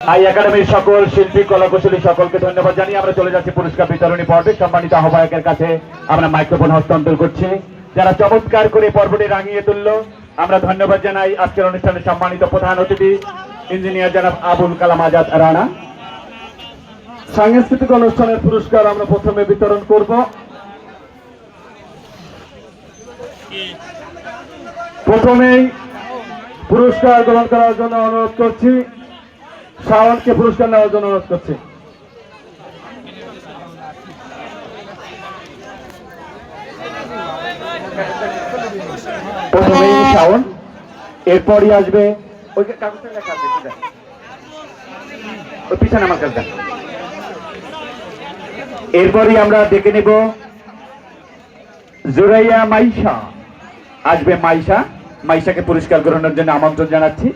I একাডেমির সকল শিল্পী, কলাকুশলী সকলকে ধন্যবাদ জানিয়ে আমরা চলে যাচ্ছি পুরস্কার বিতরণী পর্বে। সম্মানিত আহ্বায়কের কাছে আমরা মাইক্রোফোন হস্তান্তর করছি। যারা চমৎকার করে পর্বটি রাঙিয়ে তুললো, আমরা ধন্যবাদ জানাই। আজকের অনুষ্ঠানের সম্মানিত প্রধান অতিথি, ইঞ্জিনিয়ার জনাব আবুল কালাম আজাদ রানা। সাংস্কৃতিক অনুষ্ঠানের পুরস্কার আমরা প্রথমে বিতরণ করব। প্রথমেই পুরস্কার গ্রহণ করার জন্য অনুরোধ করছি। শাওনকে পুরস্কার নেওয়ার জন্য অনুরোধ করছি। শাওন এরপরই আসবে এরপরই আমরা দেখে নেব জোরাইয়া মাইশা। আসবে মাইশা। মাইশাকে পুরস্কার গ্রহণের জন্য আমন্ত্রণ জানাচ্ছি।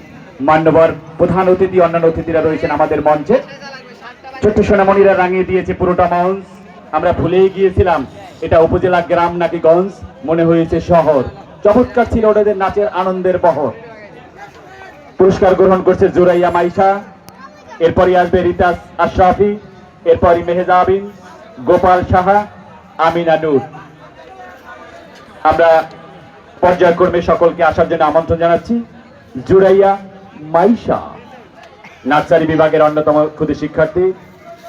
মান্যবর প্রধান অতিথি, অন্যান্য অতিথিরা রয়েছেন আমাদের মঞ্চে। ছোট্ট সোনামণিরা রাঙিয়ে দিয়েছে পুরোটা মঞ্চ। আমরা ভুলেই গিয়েছিলাম, এটা উপজেলা গ্রাম নাকি গঞ্জ? মনে হয়েছে শহর। চমৎকার ছিল ওদের নাচের আনন্দের বহর। পুরস্কার গ্রহণ করছে জুরাইয়া মাইশা, এরপরই আসবে রিতাস আশরাফি, এরপরই মেহেজাবিন গোপাল সাহা, আমিনা নূর। আমরা পর্যায়ক্রমে সকলকে আসার জন্য আমন্ত্রণ জানাচ্ছি। জুরাইয়া মাইশা, নার্সারি বিভাগের অন্যতম ক্ষুদে শিক্ষার্থী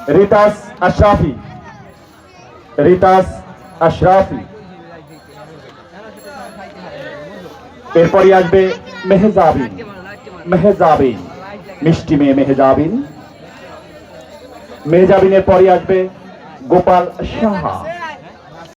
রিতাস আশরাফি। রিতাস আশরাফি। এরপরই আসবে মেহেজাবিন। মেহেজাবিন, মিষ্টি মেয়ে মেহেজাবিন। মেহেজাবিনের পরই আসবে গোপাল সাহা।